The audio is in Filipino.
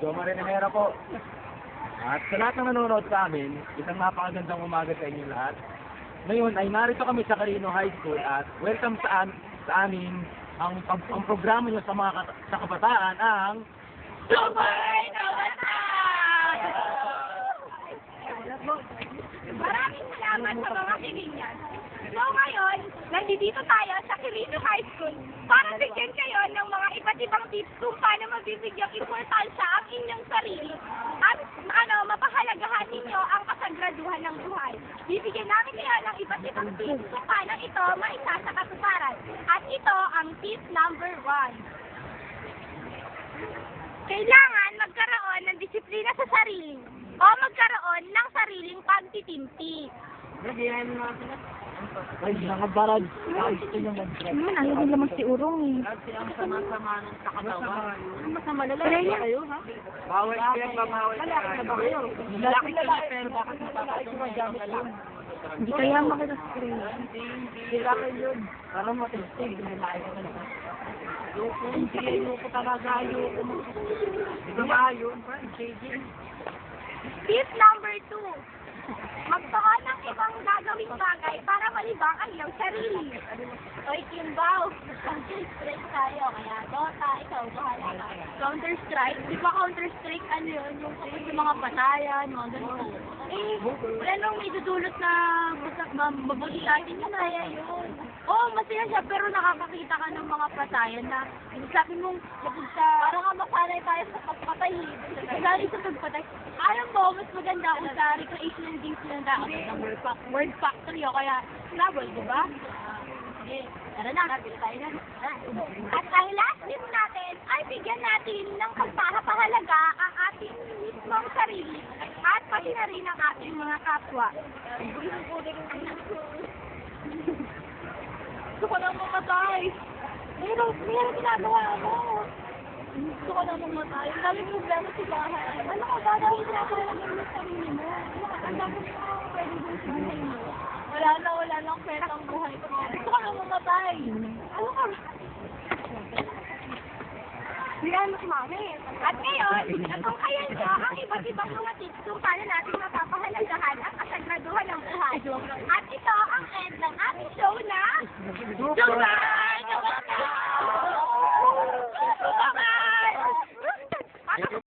Jo Marinera po. At sa lahat ng nanonood sa amin, isang napakagandang umaga sa inyo lahat. Ngayon ay narito kami sa Carino High School at welcome sa, am- sa amin ang, ang, ang programa nyo sa mga kat- sa kabataan ang Maraming salamat sa mga kaibigan. So ngayon, nandito tayo sa Quirino High School para bigyan kayo ng mga iba't ibang tips kung paano mabibigyang importansya ang inyong sarili at ano, mapahalagahan ninyo ang kasagraduhan ng buhay. Bibigyan namin kayo ng iba't ibang tips kung paano ito maisa sa katuparan. At ito ang tip number one. Kailangan magkaroon ng disiplina sa sarili o magkaroon ng sariling pagtitimpi. Ay nakabarad. Gusto nyo mag-try. Naman, ayaw din lamang si Urong eh. Ang sama-sama ng sa katawan. Masama na lang kayo, ha? Bawal kayo, bawal kayo. Lalaki ka pero bakit mapapatumay yun? Hindi kaya makita-spray. Hindi lang yun. Para matesting, lalaki ka na. Ayoko, hindi ayoko talaga, ayoko. Hindi ko maayon, JJ. Tip number two. Magtuon ng ibang gagawing bagay para malibang ang iyong sarili. Oy, Kimbaw, Counter-Strike tayo. Kaya Dota, ikaw, bahala ka. Counter-Strike? Di ba Counter-Strike, ano yun? Yung yung mga patayan, mga ganun. Eh, wala nang may dudulot na mabuti sa atin yun, kaya yun. Oo, oh, masaya siya, pero nakakakita ka ng mga patayan na sabi mong sa... Parang nga masanay tayo sa pagpatay. Sanay sa pagpatay. Alam mo, mas maganda kung sa recreational ng tao. Sa Word, Fac- Word Factory o kaya Scrabble, di ba? Sige, tara na, nabili tayo na. At ang last tip natin ay bigyan natin ng pagpapahalaga ang ating mismong sarili at pati na rin ang ating mga kapwa. Gusto ko nang mamatay. Meron, meron ginagawa ako. Gusto ko nang mamatay. Ang daming problema sa bahay. Ano ka ba? Dahil mo yung sarili mo. Ano ka? Ang dami mo pwede mo sa buhay mo. Wala na, wala lang pwede ang buhay ko. Gusto ko nang mamatay. Ano ka? Yan, mas mami. At ngayon, natungkayan ko ang iba't ibang mga tips kung paano natin